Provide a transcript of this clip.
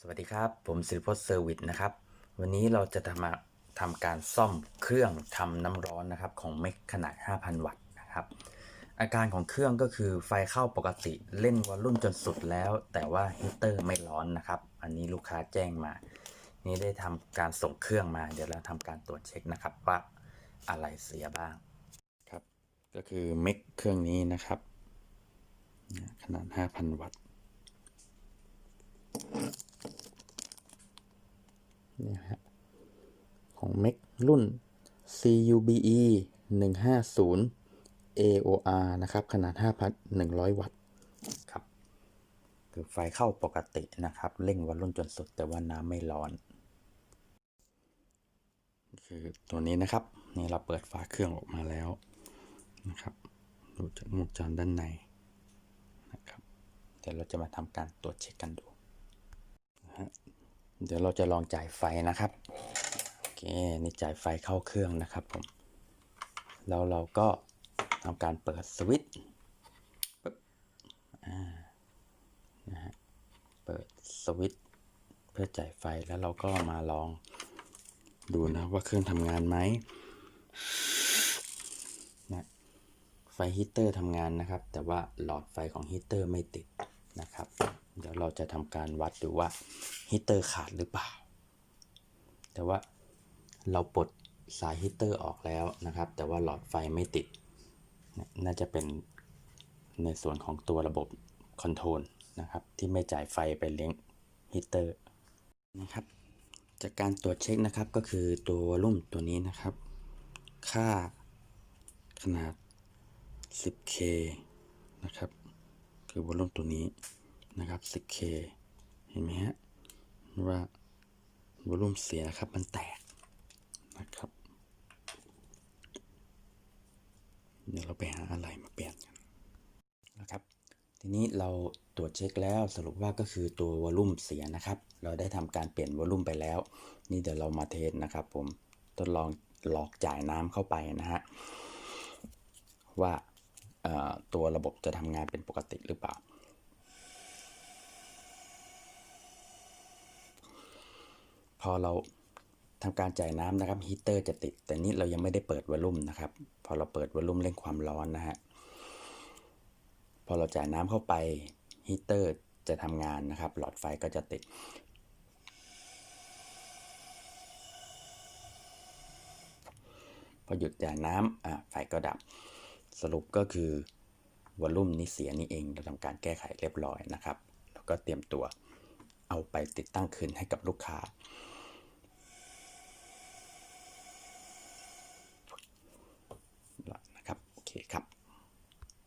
สวัสดีครับ ผมสิริพจน์เซอร์วิสนะครับ วันนี้เราจะทำมาทำการซ่อมเครื่องทำน้ำร้อนนะครับของเมกขนาด 5,000 วัตต์นะครับ อาการของเครื่องก็คือไฟเข้าปกติเล่นวอลลุ่มจนสุดแล้ว แต่ว่าฮีตเตอร์ไม่ร้อนนะครับ อันนี้ลูกค้าแจ้งมา นี่ได้ทำการส่งเครื่องมา เดี๋ยวเราทำการตรวจเช็คนะครับว่าอะไรเสียบ้างครับ ก็คือเมกเครื่องนี้นะครับ ขนาด 5,000 วัตต์ นี่ฮะของ m a c รุ่น CUBE 150 AOR นะครับ ขนาด 5,100 วัตต์ครับ คือไฟเข้าปกตินะครับ เร่งวอลลุ่มจนสุดแต่ว่าน้ำไม่ร้อน คือตัวนี้นะครับ นี่เราเปิดฝาเครื่องออกมาแล้วนะครับดูจากวงจรด้านในนะครับ เดี๋ยวเราจะมาทำการตรวจเช็คกันดู เดี๋ยวเราจะลองจ่ายไฟนะครับ โอเค นี่จ่ายไฟเข้าเครื่องนะครับผม แล้วเราก็ทำการเปิดสวิตช์ปึ๊บอ่านะฮะ เปิดสวิตช์เพื่อจ่ายไฟแล้วเราก็มาลองดูนะว่าเครื่องทำงานไหมนะไฟฮีเตอร์ทำงานนะครับ แต่ว่าหลอดไฟของฮีเตอร์ไม่ติดนะครับ เดี๋ยวเราจะทำการวัดดูว่าฮีตเตอร์ขาดหรือเปล่า แต่ว่าเราปลดสายฮีตเตอร์ออกแล้วนะครับ แต่ว่าหลอดไฟไม่ติด น่าจะเป็นในส่วนของตัวระบบคอนโทรลนะครับ ที่ไม่จ่ายไฟไปเลี้ยงฮีตเตอร์นะครับ จากการตรวจเช็คนะครับก็คือตัวลุ่มตัวนี้นะครับ ค่าขนาด 10K นะครับ คือวอลลุ่มตัวนี้ นะครับ 10K เห็นไหมฮะว่าวอลลุ่มเสียครับมันแตกนะครับ เดี๋ยวเราไปหาอะไรมาเปลี่ยนกันนะครับ ทีนี้เราตรวจเช็คแล้วสรุปว่าก็คือตัววอลลุ่มเสียนะครับ เราได้ทำการเปลี่ยนวอลลุ่มไปแล้ว นี่เดี๋ยวเรามาเทสนะครับผมทดลองหลอกจ่ายน้ำเข้าไปนะฮะว่าตัวระบบจะทำงานเป็นปกติหรือเปล่า อเราทำการจ่ายน้ำนะครับฮีเตอร์จะติด แต่นี่เรายังไม่ได้เปิดวอลลุ่มนะครับ พอเราเปิดวอลลุ่มเร่งความร้อนนะฮะ พอเราจ่ายน้ำเข้าไปฮีเตอร์จะทำงานนะครับ หลอดไฟก็จะติด พอหยุดจ่ายน้ำอะไฟก็ดับ สรุปก็คือวอลลุ่มนี้เสียนี่เอง เราทำการแก้ไขเรียบร้อยนะครับ แล้วก็เตรียมตัวเอาไปติดตั้งคืนให้กับลูกค้า น